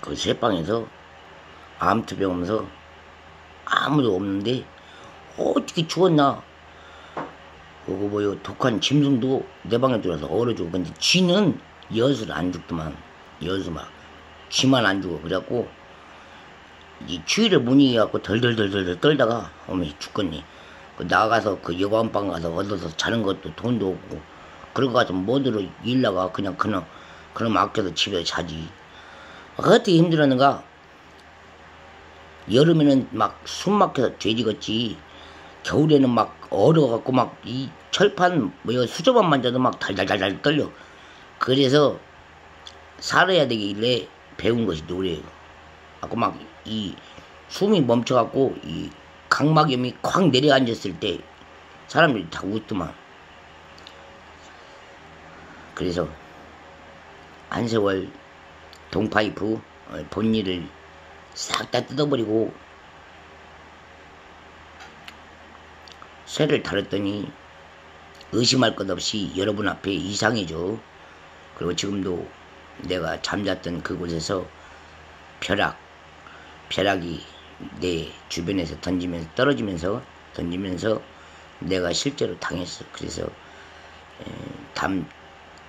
그 새방에서 암투병 오면서 아무도 없는데 어떻게 죽었나? 그거 뭐요? 독한 짐승도 내 방에 들어와서 얼어주고 근데 쥐는 엿을 안 죽더만. 엿을 막 쥐만 안 죽어. 그래갖고 이 추위를 못 이겨갖고 덜덜덜덜 떨다가 어머니 죽겠니 그 나가서 그 여관방 가서 얻어서 자는 것도 돈도 없고 그러고 가서 뭐 들어 일 나가 그냥 그냥 그럼 아껴서 집에 자지 어떻게 힘들었는가? 여름에는 막 숨 막혀서 죄지겠지. 겨울에는 막 얼어갖고 막 이 철판 뭐 수저만 만져도 막 달달달달 떨려. 그래서 살아야 되길래 배운 것이 노래예요. 아까 막 이 숨이 멈춰갖고 이 각막염이 콱 내려앉았을 때 사람들이 다 웃더만. 그래서 한세월 동파이프 어, 본일을 싹 다 뜯어버리고 쇠를 다뤘더니 의심할 것 없이 여러분 앞에 이상해져. 그리고 지금도 내가 잠잤던 그곳에서 벼락, 벼락이 내 주변에서 던지면서 떨어지면서 던지면서 내가 실제로 당했어. 그래서 담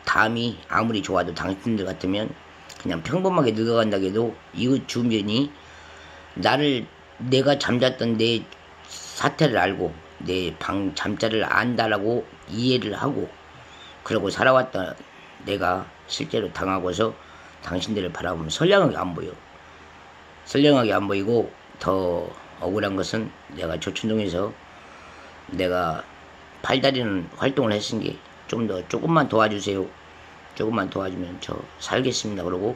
담이 아무리 좋아도 당신들 같으면 그냥 평범하게 늙어간다고 해도 이웃 주변이 나를 내가 잠잤던 내 사태를 알고 내 방 잠자를 안다라고 이해를 하고 그러고 살아왔다 내가 실제로 당하고서 당신들을 바라보면 선량하게 안 보여. 선량하게 안 보이고 더 억울한 것은 내가 조춘동에서 내가 팔다리는 활동을 했으니 좀 더 조금만 도와주세요. 조금만 도와주면 저 살겠습니다. 그러고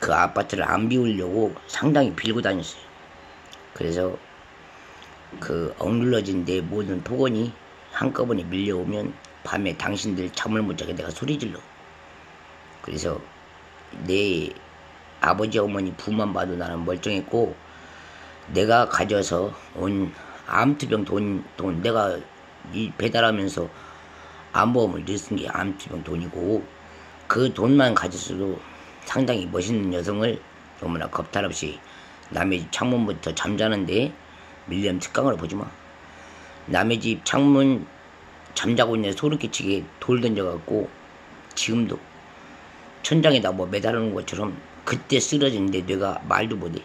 그 아파트를 안 비우려고 상당히 빌고 다녔어요. 그래서 그 억눌러진 내 모든 폭언이 한꺼번에 밀려오면 밤에 당신들 잠을 못 자게 내가 소리 질러. 그래서 내 아버지 어머니 부만 봐도 나는 멀쩡했고 내가 가져서 온 암투병 돈, 돈 내가 이 배달하면서 암보험을 넣은 게 암투병 돈이고 그 돈만 가졌어도 상당히 멋있는 여성을 너무나 겁탈 없이 남의 집 창문부터 잠자는데 밀리엄 특강으로 보지 마. 남의 집 창문 잠자고 있는 소름 끼치게 돌 던져갖고 지금도 천장에다 뭐 매달아 놓은 것처럼 그때 쓰러졌는데 내가 말도 못해.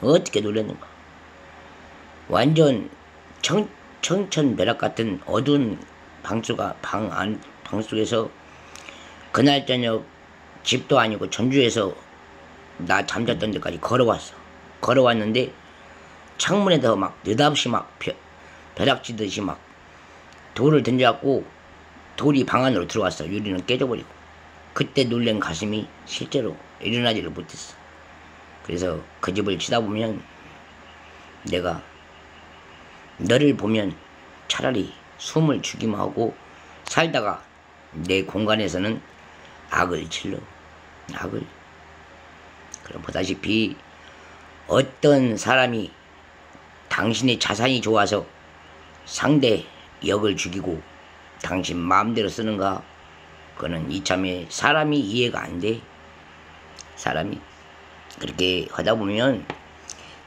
어떻게 놀랐는가. 완전 청, 청천벼락 같은 어두운 방수가 방 안, 방 속에서 그날 저녁 집도 아니고 전주에서 나 잠잤던 데까지 걸어왔어. 걸어왔는데 창문에다 막 느닷없이 막 벼, 벼락치듯이 막 돌을 던져갖고 돌이 방 안으로 들어왔어. 유리는 깨져버리고. 그때 놀란 가슴이 실제로 일어나지를 못했어. 그래서 그 집을 치다 보면 내가 너를 보면 차라리 숨을 죽이면 하고 살다가 내 공간에서는 악을 질러. 악을. 그럼 보다시피 어떤 사람이 당신의 자산이 좋아서 상대 역을 죽이고 당신 마음대로 쓰는가? 그거는 이참에 사람이 이해가 안 돼. 사람이 그렇게 하다 보면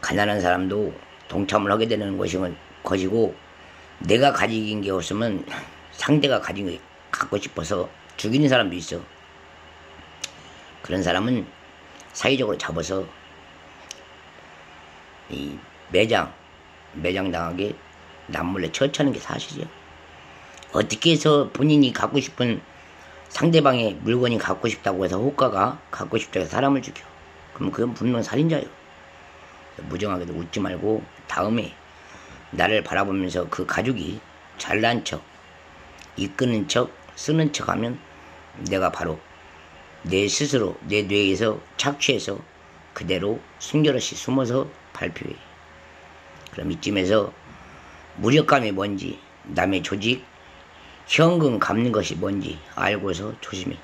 가난한 사람도 동참을 하게 되는 것이면 것이고 내가 가진 게 없으면 상대가 가진 게 갖고 싶어서 죽이는 사람도 있어. 그런 사람은 사회적으로 잡아서 이 매장 매장 당하게 남몰래 처치하는 게 사실이야. 어떻게 해서 본인이 갖고 싶은 상대방의 물건이 갖고 싶다고 해서 호가가 갖고 싶다고 해서 사람을 죽여. 그럼 그건 분명 살인자예요. 무정하게도 웃지 말고 다음에 나를 바라보면서 그 가족이 잘난 척, 이끄는 척, 쓰는 척 하면 내가 바로 내 스스로 내 뇌에서 착취해서 그대로 숨겨럿이 숨어서 발표해. 그럼 이쯤에서 무력감이 뭔지, 남의 조직, 현금 갚는 것이 뭔지 알고서 조심해.